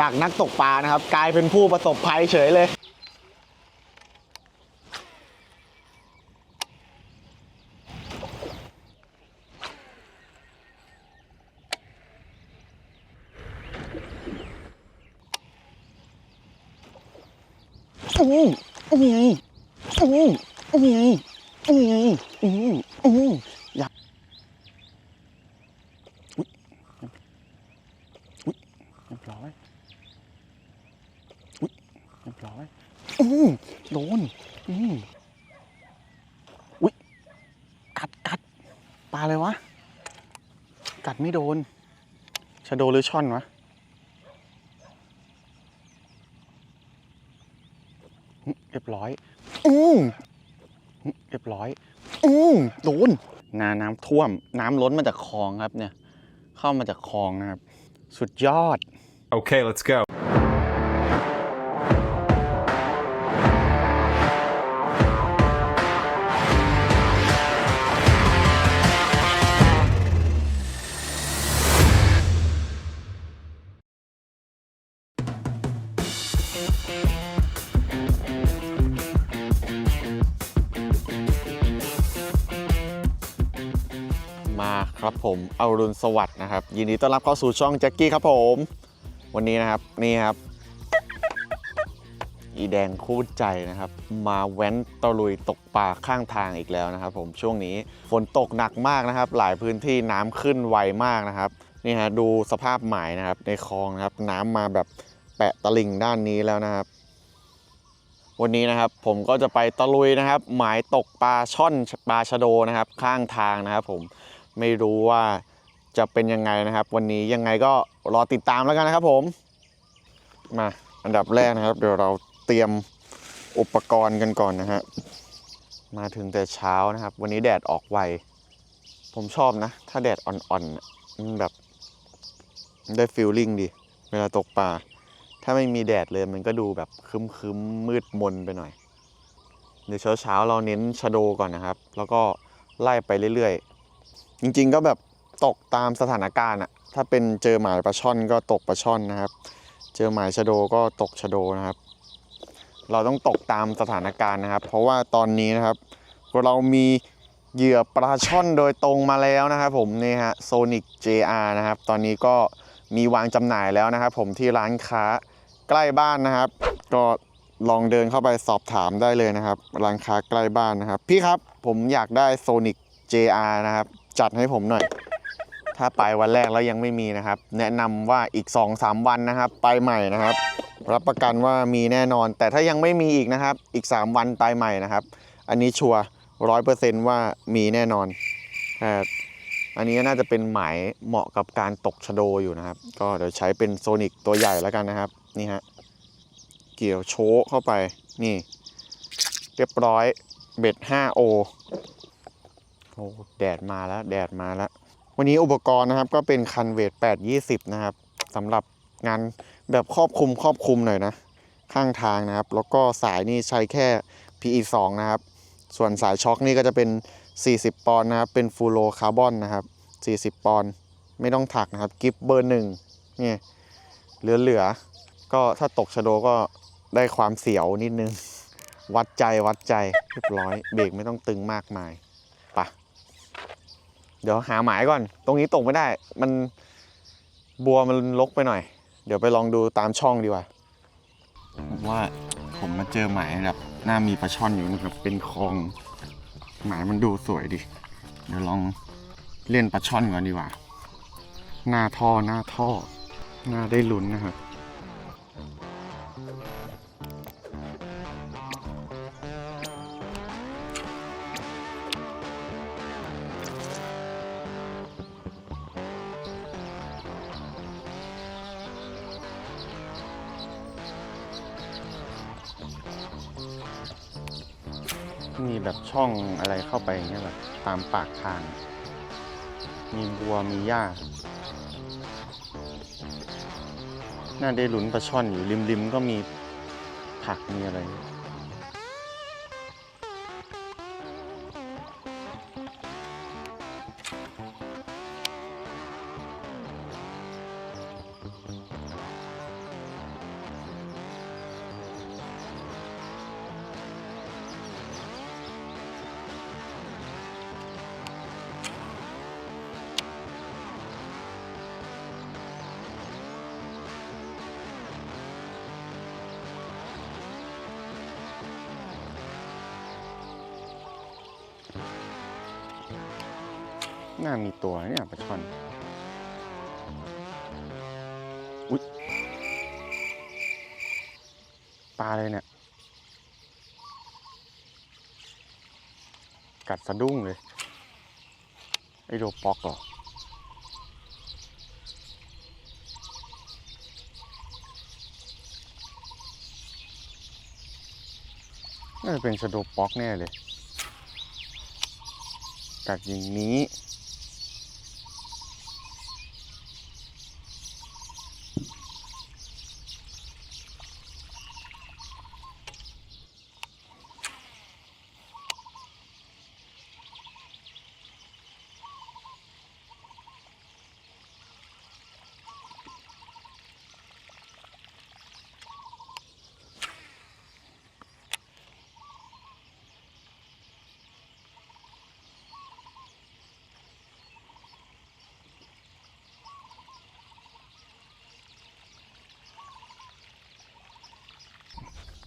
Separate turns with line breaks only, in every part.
จากนักตกปลานะครับ กลายเป็นผู้ประสบภัยเฉยเลย อืมอืมอืมอืมอืมอืมอืมอยากอุ๊ยอุ๊ยเรียบร้อยอุ๊ยเรียบร้อยอืมโดนอืมอุ๊ยกัดกัดปลาเลยวะ กัดไม่โดนชะโดหรือช่อนวะเรียบร้อย อืมเรียบร้อย อืมโดนนาน้ำท่วม น้ำล้นมาจากคลองครับเนี่ย เข้ามาจากคลองนะครับ สุดยอด
Okay, let's go.
รุณสวัสดิ์นะครับ ยินดีต้อนรับเข้าสู่ช่องแจ็คกี้ครับผม วันนี้นะครับนี่ครับ อีแดงคู่ใจนะครับ มาแว้นตะลุยตกปลาข้างทางอีกแล้วนะครับ ผมช่วงนี้ฝนตกหนักมากนะครับ หลายพื้นที่น้ำขึ้นไวมากนะครับนี่ฮะดูสภาพหมายนะครับ ในคลองนะครับ น้ำมาแบบแปะตลิ่งด้านนี้แล้วนะครับ วันนี้นะครับผมก็จะไปตะลุยนะครับ หมายตกปลาช่อนปลาชะโดนะครับ ข้างทางนะครับ ผมไม่รู้ว่า จะเป็นยังไงนะครับ วันนี้ยังไงก็รอติดตามแล้วกันนะครับ ผมมาอันดับแรกนะครับ เดี๋ยวเราเตรียมอุปกรณ์กันก่อนนะฮะมาถึงแต่เช้านะครับ วันนี้แดดออกไวผมชอบนะ ถ้าแดดอ่อนๆมันแบบได้ฟิลลิ่งดี เวลาตกปลาถ้าไม่มีแดดเลยมันก็ดูแบบครึ้มๆมืดมนไปหน่อยเดี๋ยวเช้าๆเราเน้นชะโดก่อนนะครับ แล้วก็ไล่ไปเรื่อยๆ จริง ๆ ก็แบบ ตกตามสถานการณ์อะถ้าเป็นเจอหมายปลาช่อนก็ตกปลาช่อนนะครับ เจอหมายชะโดก็ตกชะโดนะครับ เราต้องตกตามสถานการณ์นะครับ เพราะว่าตอนนี้นะครับ เรามีเหยื่อปลาช่อนโดยตรงมาแล้วนะครับผมนี่ฮะโซนิก JR นะครับ ตอนนี้ก็มีวางจำหน่ายแล้วนะครับ ผมที่ร้านค้าใกล้บ้านนะครับ ก็ลองเดินเข้าไปสอบถามได้เลยนะครับ ร้านค้าใกล้บ้านนะครับ พี่ครับผมอยากได้โซนิก JR นะครับ จัดให้ผมหน่อย ถ้าไปวันแรกแล้วยังไม่มีนะครับ แนะนำว่าอีก 2-3 วันนะครับ ไปใหม่นะครับ รับประกันว่ามีแน่นอน แต่ถ้ายังไม่มีอีกนะครับ อีก 3 วันไปใหม่นะครับ อันนี้ชัวร้อยเปอร์เซนต์ว่ามีแน่นอนแต่อันนี้น่าจะเป็นหมายเหมาะกับการตกชโดอยู่นะครับ ก็เดี๋ยวใช้เป็นโซนิกตัวใหญ่แล้วกันนะครับ นี่ฮะเกี่ยวโชว์เข้าไปนี่ เรียบร้อยเบ็ด 5O โอ้แดดมาแล้ว แดดมาแล้ว วันนี้อุปกรณ์นะครับก็เป็นคันเวท820 นะครับสำหรับงานแบบครอบคลุมครอบคลุมหน่อยนะ ข้างทางนะครับ แล้วก็สายนี่ใช้แค่ PE 2 นะครับ ส่วนสายช็อคนี่ก็จะเป็น 40 ปอนด์นะครับ เป็นฟูโรคาร์บอนนะครับ 40 ปอนด์ไม่ต้องถักนะครับกิฟเบอร์หนึ่งนี่เหลือๆก็ถ้าตกชะโดก็ได้ความเสียวนิดนึง วัดใจวัดใจเรียบร้อยเบรกไม่ต้องตึงมากมาย เดี๋ยวหาหมายก่อน ตรงนี้ตกไม่ได้ มันบัวมันลกไปหน่อย เดี๋ยวไปลองดูตามช่องดีกว่า ว่าผมมาเจอหมายแบบหน้ามีปลาช่อนอยู่นะครับเป็นคลอง หมายมันดูสวยดิ เดี๋ยวลองเล่นปลาช่อนก่อนดีกว่า หน้าท่อหน้าท่อ หน้าได้ลุ้นนะครับ มีแบบช่องอะไรเข้าไปอย่างเงี้ยแบบตามปากทาง มีบัวมีหญ้า น่าได้หลุนปลาช่อนอยู่ริมๆก็มีผักมีอะไร
น่ามีตัวเนี่ยปลาช่อนอุ๊ยปลาเลยเนี่ย กัดสะดุ้งเลย ไอโดปอกเหรอน่าจะเป็นชะโดป๊อกแน่เลย กัดอย่างนี้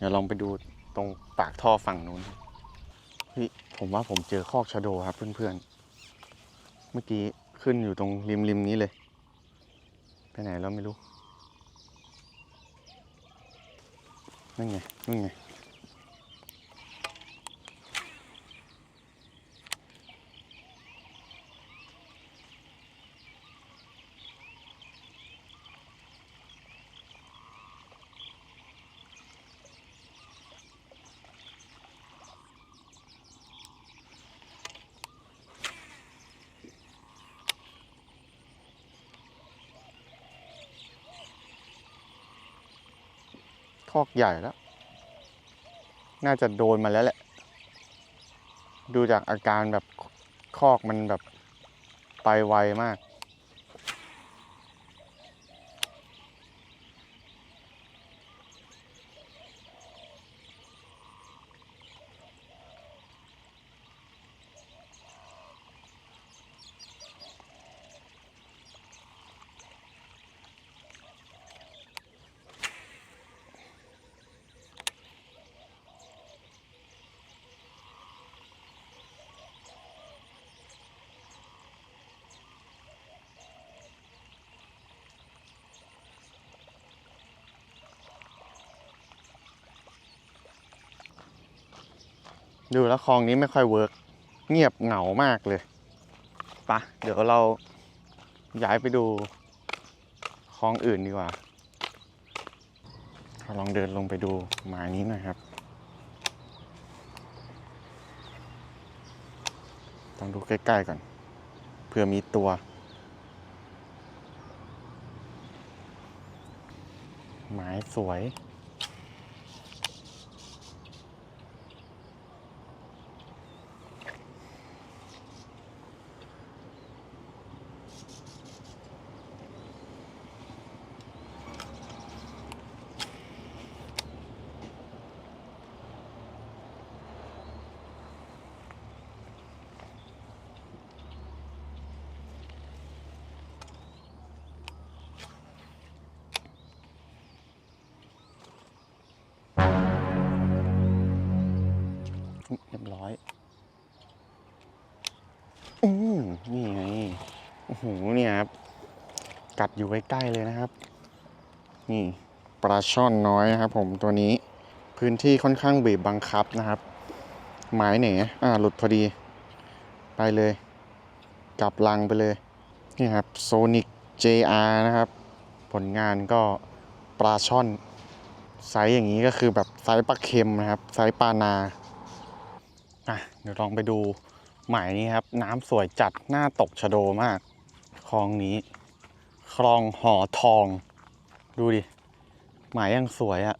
ดี๋ยวลองไปดูตรงปากท่อฝั่งนู้นพี่ผมว่าผมเจอคอกชะโดครับเพื่อนๆ เมื่อกี้ขึ้นอยู่ตรงริมริมๆนี้เลย ไปไหนแล้วไม่รู้ นั่นไง นั่นไง คอกใหญ่แล้ว น่าจะโดนมาแล้วแหละ ดูจากอาการแบบคอกมันแบบไปไวมาก ดูแล้วคลองนี้ไม่ค่อยเวิร์กเงียบเหงามากเลยปะเดี๋ยวเราย้ายไปดูคลองอื่นดีกว่าเราลองเดินลงไปดูหมายนี้หน่อยครับต้องดูใกล้ๆก่อนเผื่อมีตัว หมายสวย เรียบร้อย อืมนี่ไง หเนี่ยครับ กัดอยู่ใกล้ๆเลยนะครับ นี่ปลาช่อนน้อยนะครับ ผมตัวนี้พื้นที่ค่อนข้างบีบบังคับนะครับ หมายเหนอ่าหลุดพอดี ไปเลย กลับลังไปเลย นี่ครับโซนิก JR นะครับ ผลงานก็ปลาช่อนไซส์อย่างนี้ก็คือแบบไซส์ปลาเค็มนะครับ ไซส์ปลานาอะเดี๋ยวลองไปดูหมายนี้ครับ น้ำสวยจัดหน้าตกชะโดมาก องนี้ คลองหอทอง ดูดิ หมายยังสวยอะ่ะ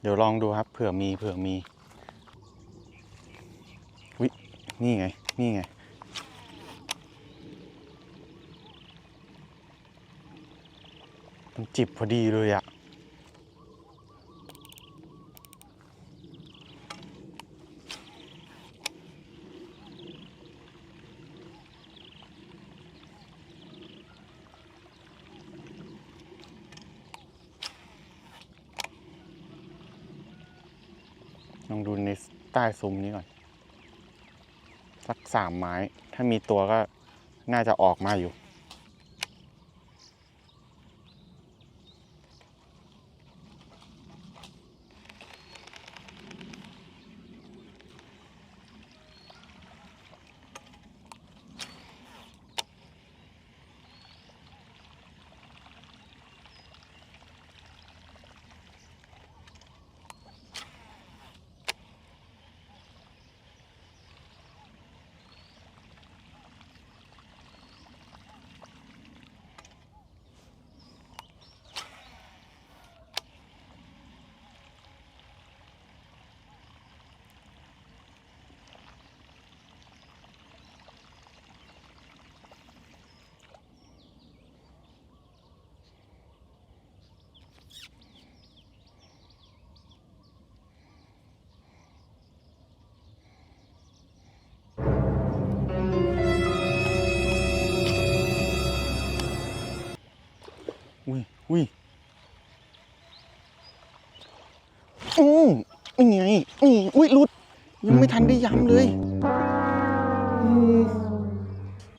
เดี๋ยวลองดูครับ เผื่อมีเผื่อมีวินี่ไง นี่ไง มันจิบพอดีเลยอะ่ะ ลองดูในใต้ซุ้มนี้ก่อน สักสามไม้ ถ้ามีตัวก็น่าจะออกมาอยู่ อุ้ยอุ้ยอืมนี่ไงนี่อุ้ยหลุด ยังไม่ทันได้ย้ำเลย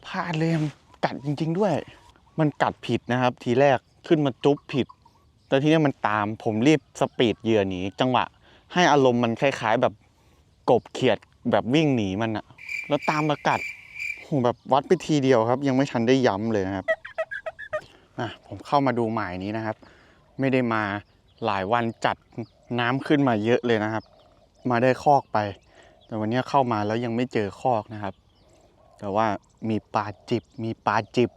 พลาดเลยมันกัดจริง ๆ ด้วย มันกัดผิดนะครับ ทีแรกขึ้นมาจุ๊บผิด แต่ทีนี้มันตามผมรีบสปีดเหยื่อหนีจังหวะ ให้อารมณ์มันคล้าย ๆ แบบกบเขียดแบบวิ่งหนีมันอะแล้วตามมากัดโหแบบวัดไปทีเดียวครับ ยังไม่ทันได้ย้ำเลยนะครับ อะผมเข้ามาดูหมายนี้นะครับ ไม่ได้มาหลายวันจัดน้ำขึ้นมาเยอะเลยนะครับ มาได้คอกไป แต่วันนี้เข้ามาแล้วยังไม่เจอคอกนะครับ แต่ว่ามีปลาจิบ มีปลาจิบ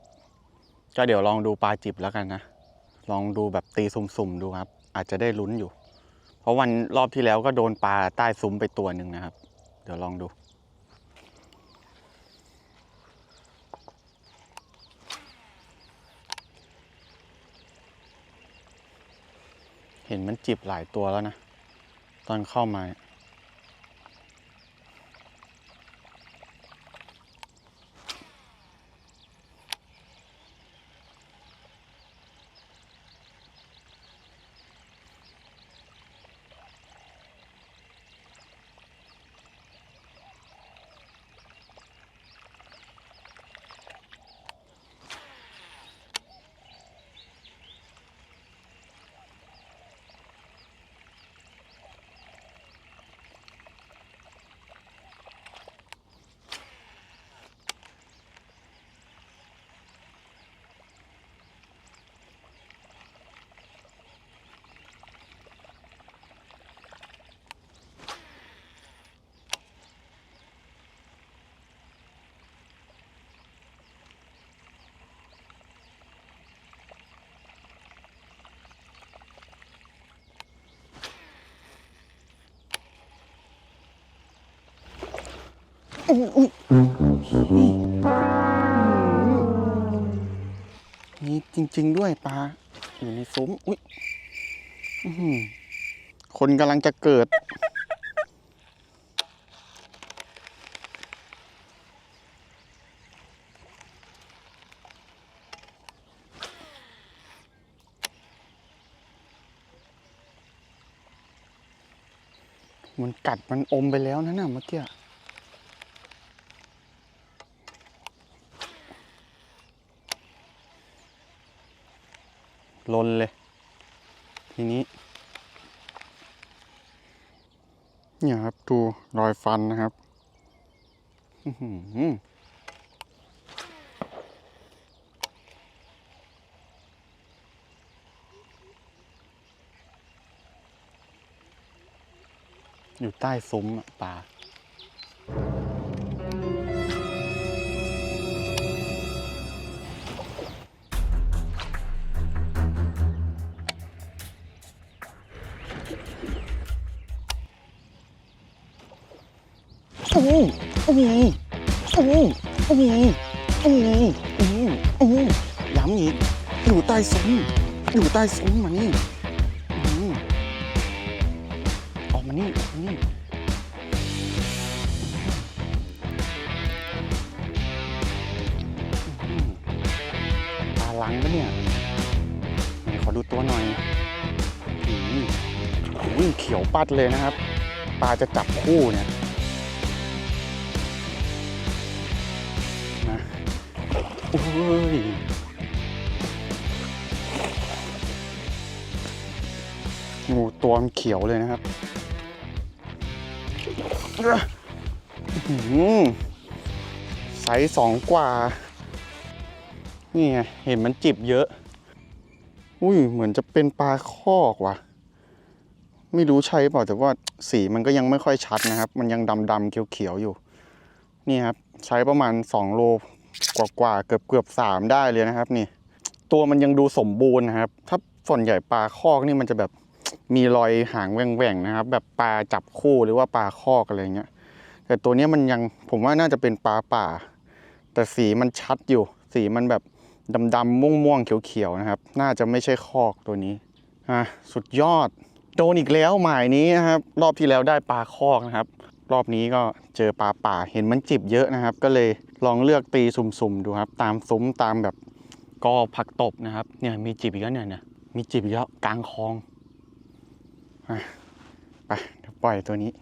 ก็เดี๋ยวลองดูปลาจิบแล้วกันนะ ลองดูแบบตีสุ่มๆดูครับ อาจจะได้ลุ้นอยู่ เพราะวันรอบที่แล้วก็โดนปลาใต้ซุ้มไปตัวหนึ่งนะครับ เดี๋ยวลองดู เห็นมันจิบหลายตัวแล้วนะ ตอนเข้ามาเนี่ย มีจริง ๆ ด้วยปลาอยู่ในซุ้มอุ้ยคนกำลังจะเกิด มันกัดมันอมไปแล้วนะน่ะเมื่อกี้ ลนเลย ทีนี้ เนี่ยครับดูรอยฟันนะครับอยู่ใต้ซุ้มปลา โอ้โหโอ้โหโอ้โหโอ้โหโอ้โหโอ้โหโอ้โหย้ำอีกอยู่ใต้ซุ้มอยู่ใต้ซุ้มมานี่อื้ออกมานี่ออกมานี่อื้ปลาลังปะเนี่ยไหนขอดูตัวหน่อยอื้อหือวิ่งเขียวปัดเลยนะครับ ปลาจะจับคู่เนี่ย ยงูตัวมันเขียวเลยนะครับหือไซส์สองกว่า นี่ไง เห็นมันจิบเยอะ อุ้ย เหมือนจะเป็นปลาคอกว่ะ ไม่รู้ใช่เปล่าแต่ว่าสีมันก็ยังไม่ค่อยชัดนะครับ มันยังดำๆเขียวๆอยู่ นี่ครับใช้ประมาณ 2 โล กว่าๆเกือบเกือบสามได้เลยนะครับ นี่ ตัวมันยังดูสมบูรณ์นะครับ ถ้าส่วนใหญ่ปลาคอกนี่มันจะแบบมีรอยหางแหว่งๆนะครับ แบบปลาจับคู่หรือว่าปลาคอกอะไรเงี้ย แต่ตัวนี้มันยังผมว่าน่าจะเป็นปลาป่า แต่สีมันชัดอยู่ สีมันแบบดำๆม่วงๆเขียวๆนะครับ น่าจะไม่ใช่คอกตัวนี้อะสุดยอดโดนอีกแล้วหมายนี้นะครับ รอบที่แล้วได้ปลาคอกนะครับ รอบนี้ก็เจอปลาป่าเห็นมันจิบเยอะนะครับ ก็เลยลองเลือกตีสุ่มๆดูครับ ตามซุ้มตามแบบกอผักตบนะครับเนี่ยมีจิบอีกแล้วเนี่ยนี่ยมีจิบอีกแล้วกลางคลองอไปเดี๋ยวปล่อยตัวนี้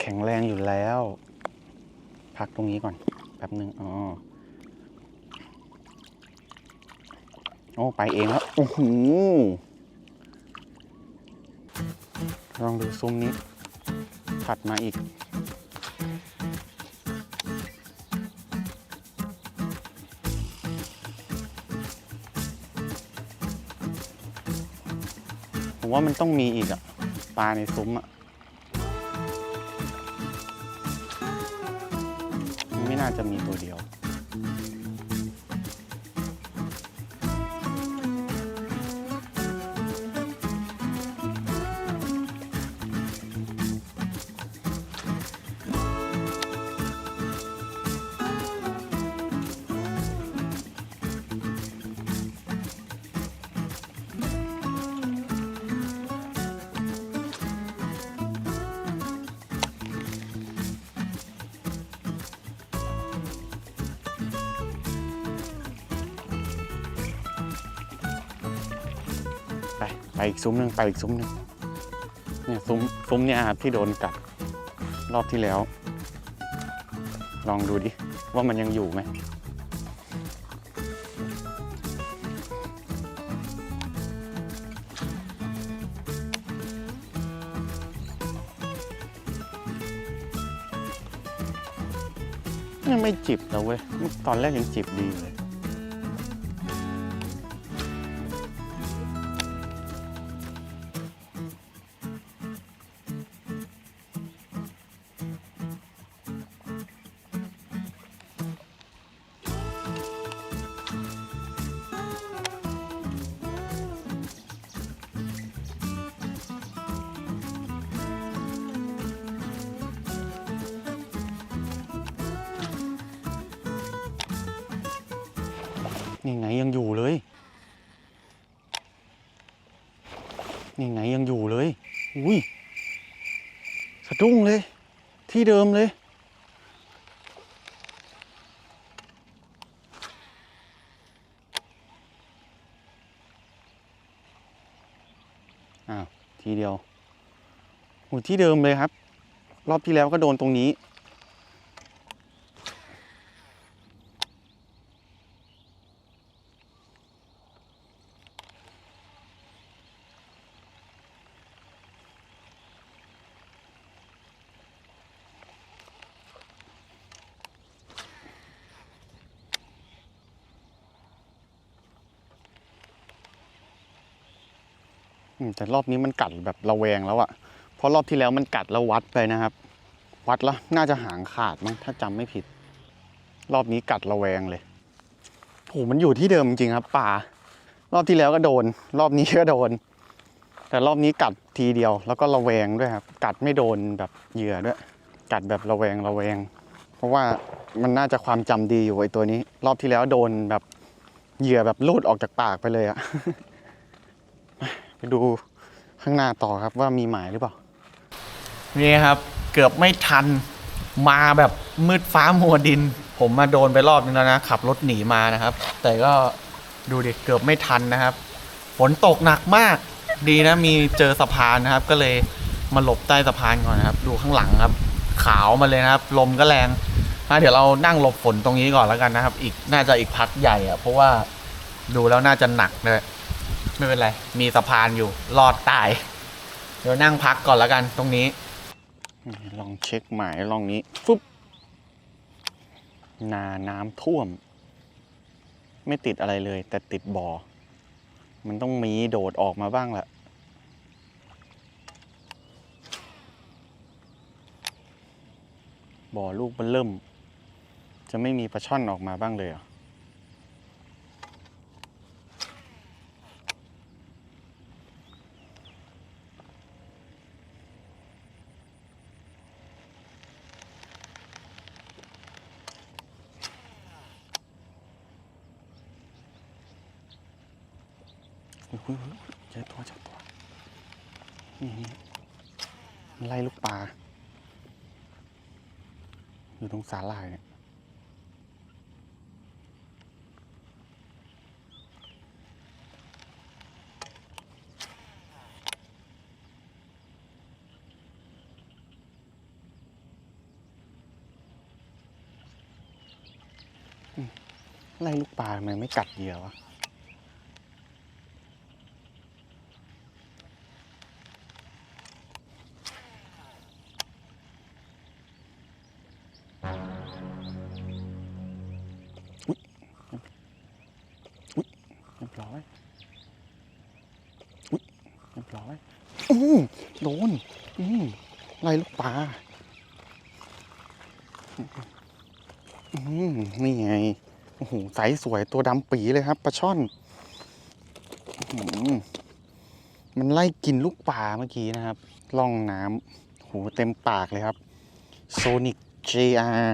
แข็งแรงอยู่แล้ว พักตรงนี้ก่อนแป๊บหนึ่งอ๋อโอ้ ไปเองแล้วโอ้โห ลองดูซุ้มนี้ ถัดมาอีก ผมว่ามันต้องมีอีกอะปลาในซุ้มอะไม่น่าจะมีตัวเดียว ไปอีกซุ้มหนึ่งไปอีกซุ้มหนึ่งเนี่ยซุ้มซุ้มเนี่ยครับที่โดนกัดรอบที่แล้ว ลองดูดิ ว่ามันยังอยู่ไหมยังไม่จิบแล้วเว้ย ตอนแรกยังจิบดีเลย ยังอยู่เลย นี่ไงยังอยู่เลย อุ้ยสะดุ้งเลย ที่เดิมเลย อ้าว ทีเดียวโอ้ยที่เดิมเลยครับ รอบที่แล้วก็โดนตรงนี้ แต่รอบนี้มันกัดแบบระแวงแล้วอะเพราะรอบที่แล้วมันกัดแล้ววัดไปนะครับ วัดแล้วน่าจะหางขาดมั้งถ้าจำไม่ผิด รอบนี้กัดระแวงเลยโหมันอยู่ที่เดิมจริงครับ ป่ารอบที่แล้วก็โดน รอบนี้ก็โดน แต่รอบนี้กัดทีเดียว แล้วก็ระแวงด้วยครับ กัดไม่โดนแบบเหยื่อด้วย กัดแบบระแวงระแวง เพราะว่ามันน่าจะความจำดีอยู่ไอ้ตัวนี้ รอบที่แล้วโดนแบบเหยื่อแบบลูดออกจากปากไปเลยอะไปดู ข้างหน้าต่อครับว่ามีหมายหรือเปล่า
นี่ครับ เกือบไม่ทันมาแบบมืดฟ้ามัวดิน ผมมาโดนไปรอบนึงแล้วนะ ขับรถหนีมานะครับ แต่ก็ดูดิเกือบไม่ทันนะครับ ฝนตกหนักมากดีนะมีเจอสะพานนะครับ ก็เลยมาหลบใต้สะพานก่อนนะครับ ดูข้างหลังครับ ขาวมาเลยนะครับ ลมก็แรงอะเดี๋ยวเรานั่งหลบฝนตรงนี้ก่อนแล้วกันนะครับ อีกน่าจะอีกพักใหญ่อะเพราะว่าดูแล้วน่าจะหนักเลย ไม่เป็นไร มีสะพานอยู่รอดตาย เดี๋ยวนั่งพักก่อนแล้วกันตรงนี้
ลองเช็คหมายลองนี้ฟึบนาน้ำท่วม ไม่ติดอะไรเลย แต่ติดบ่อ มันต้องมีโดดออกมาบ้างแหละบ่อลูกมันเริ่ม จะไม่มีปลาช่อนออกมาบ้างเลยเหรอ เฮ้ยเฮ้ยเฮ้ยเจอตัวเจอตัวนี่นี่มันไล่ลูกปลา อยู่ตรงสาลายเนี่ย อืมไล่ลูกปลาทำไมไม่กัดเหยื่อวะเรียบร้อยอุ๊ยเรียบร้อยอืมโดน อืมไล่ลูกปลา อืมนี่ไง โอ้โหใสสวยตัวดำปีเลยครับปลาช่อนมันไล่กินลูกปลาเมื่อกี้นะครับล่องน้ำโหเต็มปากเลยครับ Sonic JR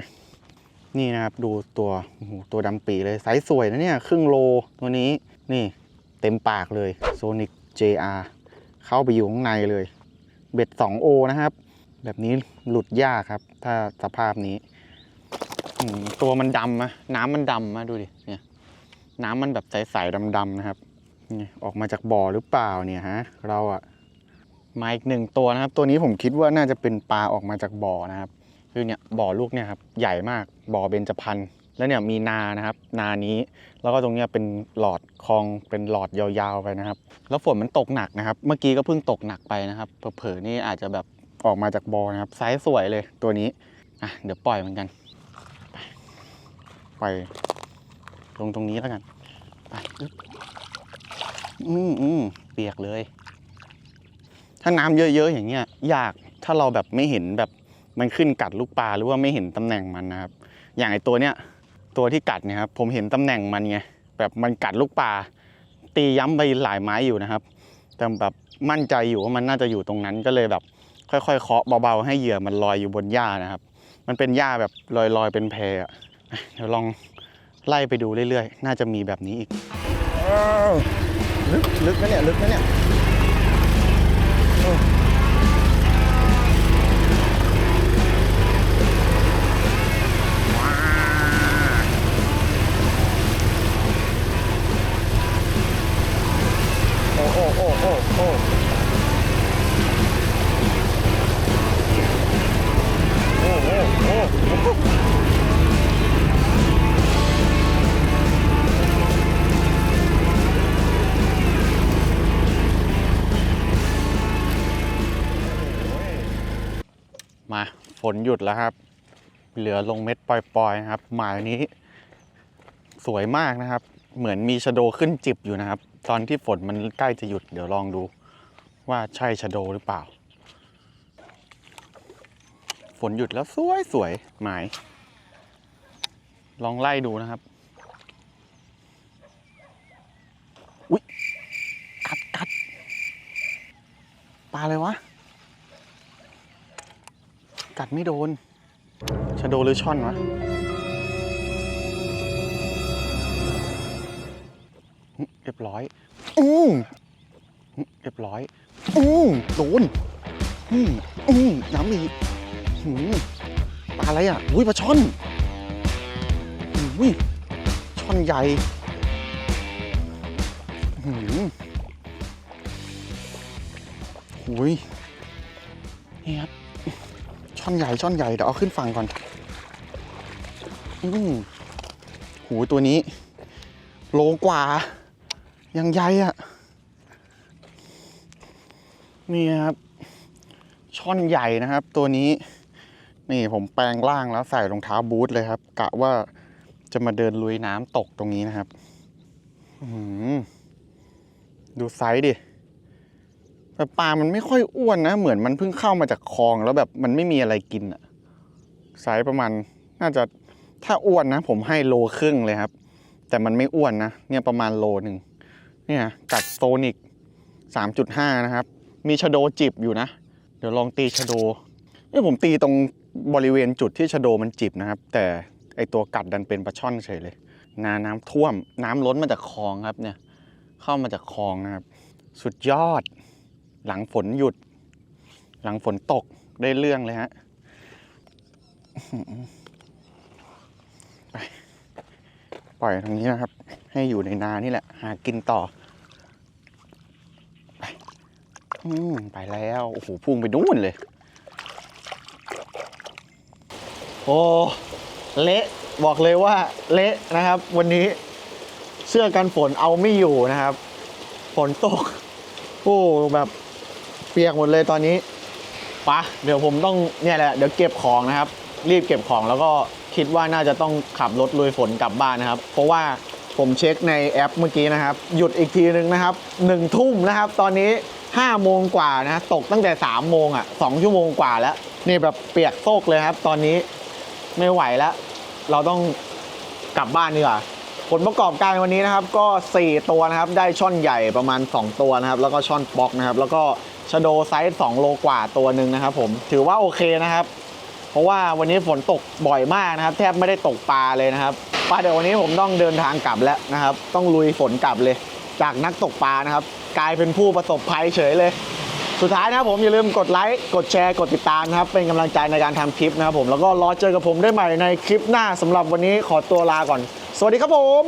นี่นะครับดูตัวโอ้โหตัวดำปีเลยไซส์สวยนะเนี่ยครึ่งโลตัวนี้นี่เต็มปากเลย Sonic JR เข้าไปอยู่ข้างในเลย เบ็ด 2O นะครับ แบบนี้หลุดยากครับ ถ้าสภาพนี้ ตัวมันดำนะน้ำมันดำนะดูดิเนี่ยน้ำมันแบบใสๆดำๆนะครับนี่ออกมาจากบ่อหรือเปล่าเนี่ยฮะเราอะมาอีกหนึ่งตัวนะครับ ตัวนี้ผมคิดว่าน่าจะเป็นปลาออกมาจากบ่อนะครับ คือเนี่ยบ่อลูกเนี่ยครับใหญ่มากบ่อเบญจพรรณแล้วเนี่ยมีนานะครับ นานี้แล้วก็ตรงเนี้ยเป็นหลอดคลองเป็นหลอดยาวๆไปนะครับ แล้วฝนมันตกหนักนะครับ เมื่อกี้ก็เพิ่งตกหนักไปนะครับเผลอๆนี่อาจจะแบบออกมาจากบ่อนะครับไซส์สวยเลยตัวนี้อะเดี๋ยวปล่อยเหมือนกัน ปล่อยลงตรงนี้แล้วกัน ไปอืมอืมเปียกเลย ถ้าน้ำเยอะๆอย่างเงี้ย ยาก ถ้าเราแบบไม่เห็นแบบมันขึ้นกัดลูกปลาหรือว่าไม่เห็นตำแหน่งมันนะครับ อย่างไอตัวเนี้ย ตัวที่กัดเนี่ยครับ ผมเห็นตำแหน่งมันไง แบบมันกัดลูกปลา ตีย้ำไปหลายไม้อยู่นะครับ แต่แบบมั่นใจอยู่ว่ามันน่าจะอยู่ตรงนั้นก็เลยแบบ ค่อยๆเคาะเบาๆให้เหยื่อมันลอยอยู่บนหญ้านะครับ มันเป็นหญ้าแบบลอยๆเป็นแพอะ เดี๋ยวลองไล่ไปดูเรื่อยๆ น่าจะมีแบบนี้อีกอ้าวลึกลึกนะเนี่ย ลึกนะเนี่ย มาฝนหยุดแล้วครับ เหลือลงเม็ดปล่อยๆนะครับ หมายนี้ สวยมากนะครับ เหมือนมีชะโดขึ้นจิบอยู่นะครับ ตอนที่ฝนมันใกล้จะหยุดเดี๋ยวลองดู ว่าใช่ชะโดหรือเปล่า ฝนหยุดแล้วสวยสวยหมาย ลองไล่ดูนะครับอุ๊ยกัดกัดปลาอะไรวะ กัดไม่โดนชะโดหรือช่อนวะเรียบร้อย อืมเรียบร้อย อืมโดน อืมอืมน้ำอีกหืมปลาอะไรอะ อุ้ยปลาช่อน อุ้ย ช่อนใหญ่หืมอุ้ยนี่ครับ ช่อนใหญ่ช่อนใหญ่เดี๋ยวเอาขึ้นฝั่งก่อนอืมหูตัวนี้ โลกว่า ยังใหญ่อะนี่ครับ ช่อนใหญ่นะครับ ตัวนี้ นี่ผมแปลงร่างแล้วใส่รองเท้าบูทเลยครับ กะว่าจะมาเดินลุยน้ำตกตรงนี้นะครับ ดูไซส์ดิ แต่ปลามันไม่ค่อยอ้วนนะ เหมือนมันเพิ่งเข้ามาจากคลองแล้วแบบมันไม่มีอะไรกินอะไซส์ประมาณน่าจะถ้าอ้วนนะ ผมให้โลครึ่งเลยครับ แต่มันไม่อ้วนนะ เนี่ยประมาณโลหนึ่งเนี่ยกัดโซนิก 3.5 นะครับ มีชโดจิบอยู่นะ เดี๋ยวลองตีชโดเนี่ยผมตีตรงบริเวณจุดที่ชโดมันจิบนะครับ แต่ไอตัวกัดดันเป็นปลาช่อนเฉยเลย นาน้ำท่วมน้ำล้นมาจากคลองครับเนี่ย เข้ามาจากคลองนะครับ สุดยอด หลังฝนหยุด หลังฝนตกได้เรื่องเลยฮะไปปล่อยตรงนี้นะครับ ให้อยู่ในนานี่แหละ หากินต่อ ไปอืมไปแล้ว โอ้โหพุ่งไปนู่นเลย
โอ้เละบอกเลยว่าเละนะครับ วันนี้เสื้อกันฝนเอาไม่อยู่นะครับ ฝนตก โอ้แบบ เปียกหมดเลยตอนนี้ปะเดี๋ยวผมต้องเนี่ยแหละเดี๋ยวเก็บของนะครับ รีบเก็บของแล้วก็คิดว่าน่าจะต้องขับรถลุยฝนกลับบ้านนะครับ เพราะว่าผมเช็คในแอปเมื่อกี้นะครับ หยุดอีกทีนึงนะครับหนึ่งทุ่มนะครับ ตอนนี้5้าโมงกว่านะตกตั้งแต่3ามโมงอะสองชั่วโมงกว่าแล้ว นี่แบบเปียกโซกเลยครับ ตอนนี้ไม่ไหวแล้ว เราต้องกลับบ้านดีกว่าผลประกอบการวันนี้นะครับก็ 4 ตัวนะครับ ได้ช่อนใหญ่ประมาณ 2 ตัวนะครับ แล้วก็ช่อนปอกนะครับ แล้วก็ ชโดไซส์2โลกว่าตัวหนึ่งนะครับผมถือว่าโอเคนะครับ เพราะว่าวันนี้ฝนตกบ่อยมากนะครับ แทบไม่ได้ตกปลาเลยนะครับปลาเดี๋ยววันนี้ผมต้องเดินทางกลับแล้วนะครับ ต้องลุยฝนกลับเลย จากนักตกปลานะครับ กลายเป็นผู้ประสบภัยเฉยเลย สุดท้ายนะครับผมอย่าลืมกดไลค์กดแชร์กดติดตามนะครับ เป็นกำลังใจในการทำคลิปนะครับผมแล้วก็รอเจอกับผมได้ใหม่ในคลิปหน้าสำหรับวันนี้ขอตัวลาก่อน สวัสดีครับผม